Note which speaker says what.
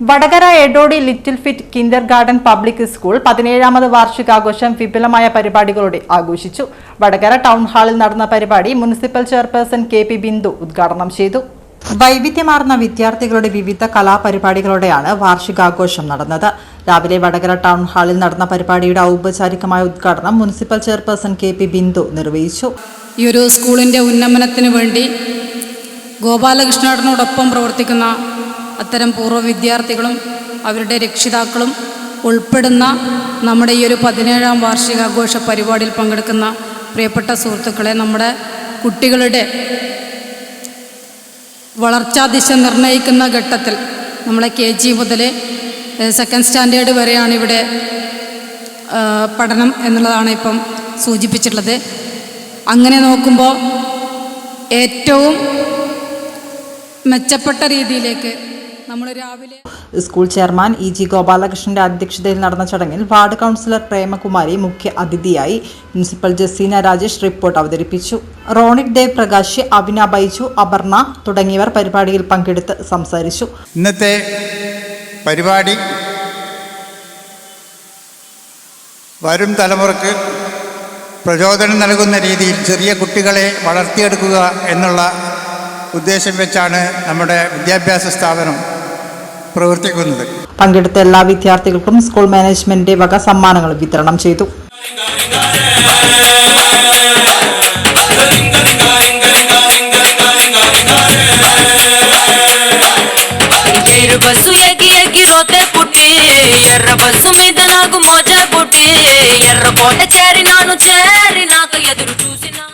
Speaker 1: Vadakara Edodi little fit kindergarten public school പതിനേഴാമത് വാർഷികാഘോഷം വിപുലമായ പരിപാടികളോടെ ആഘോഷിച്ചു. വടകര ടൗൺ ഹാളിൽ നടന്ന പരിപാടി municipal chairperson K P Bindu ഉദ്ഘാടനം ചെയ്തു. വൈവിധ്യമാർന്ന വിദ്യാർത്ഥികളുടെ വിവിധ കലാപരിപാടികളോടെയാണ് വാർഷികാഘോഷം നടന്നത്. രാവിലെ വടകര ടൗൺ ഹാളിൽ നടന്ന പരിപാടിയുടെ ഔപചാരികമായ ഉദ്ഘാടനം municipal chairperson K P Bindu നിർവഹിച്ചു.
Speaker 2: ഈ ഒരു സ്കൂളിന്റെ ഉന്നമനത്തിന് വേണ്ടി ഗോപാലകൃഷ്ണനോടൊപ്പം പ്രവർത്തിക്കുന്ന അത്തരം പൂർവ വിദ്യാർത്ഥികളും അവരുടെ രക്ഷിതാക്കളും ഉൾപ്പെടുന്ന നമ്മുടെ ഈ ഒരു പതിനേഴാം വാർഷികാഘോഷ പരിപാടിയിൽ പങ്കെടുക്കുന്ന പ്രിയപ്പെട്ട സുഹൃത്തുക്കളെ നമ്മുടെ കുട്ടികളുടെ വളർച്ചാ ദിശ നിർണയിക്കുന്ന ഘട്ടത്തിൽ നമ്മളെ കെ ജി മുതൽ സെക്കൻഡ് സ്റ്റാൻഡേർഡ് വരെയാണ് ഇവിടെ പഠനം എന്നുള്ളതാണ് ഇപ്പം സൂചിപ്പിച്ചിട്ടുള്ളത്. അങ്ങനെ നോക്കുമ്പോൾ ഏറ്റവും മെച്ചപ്പെട്ട രീതിയിലേക്ക് നമ്മൾ രാവിലെ
Speaker 1: സ്കൂൾ ചെയർമാൻ ഇ ജി ഗോപാലകൃഷ്ണന്റെ അധ്യക്ഷതയിൽ നടന്ന ചടങ്ങിൽ വാർഡ് കൗൺസിലർ പ്രേമകുമാരി മുഖ്യ അതിഥിയായി പ്രിൻസിപ്പൽ ജസീന രാജേഷ് റിപ്പോർട്ട് അവതരിപ്പിച്ചു. റോണിക് ദേവ് പ്രകാശ് അവിന ബൈജു അപർണ തുടങ്ങിയവർ പരിപാടിയിൽ പങ്കെടുത്ത് സംസാരിച്ചു.
Speaker 3: ഇന്നത്തെ പരിപാടി വരും തലമുറയ്ക്ക് പ്രചോദനം നൽകുന്ന രീതിയിൽ ചെറിയ കുട്ടികളെ വളർത്തിയെടുക്കുക എന്നുള്ള ഉദ്ദേശം വെച്ചാണ് നമ്മുടെ വിദ്യാഭ്യാസ സ്ഥാപനം പ്രവർത്തിക്കുന്നത്
Speaker 1: പങ്കെടുത്ത എല്ലാ വിദ്യാർത്ഥികൾക്കും സ്കൂൾ മാനേജ്മെന്റിന്റെ വക സമ്മാനങ്ങൾ വിതരണം ചെയ്തു
Speaker 4: ఎర్ర బస్సు ఎగి ఎగి రోతే పుట్టి ఎర్ర బస్సు మీద నాకు మోజ పుట్టి ఎర్ర కోట చేరి నాను చేరి నా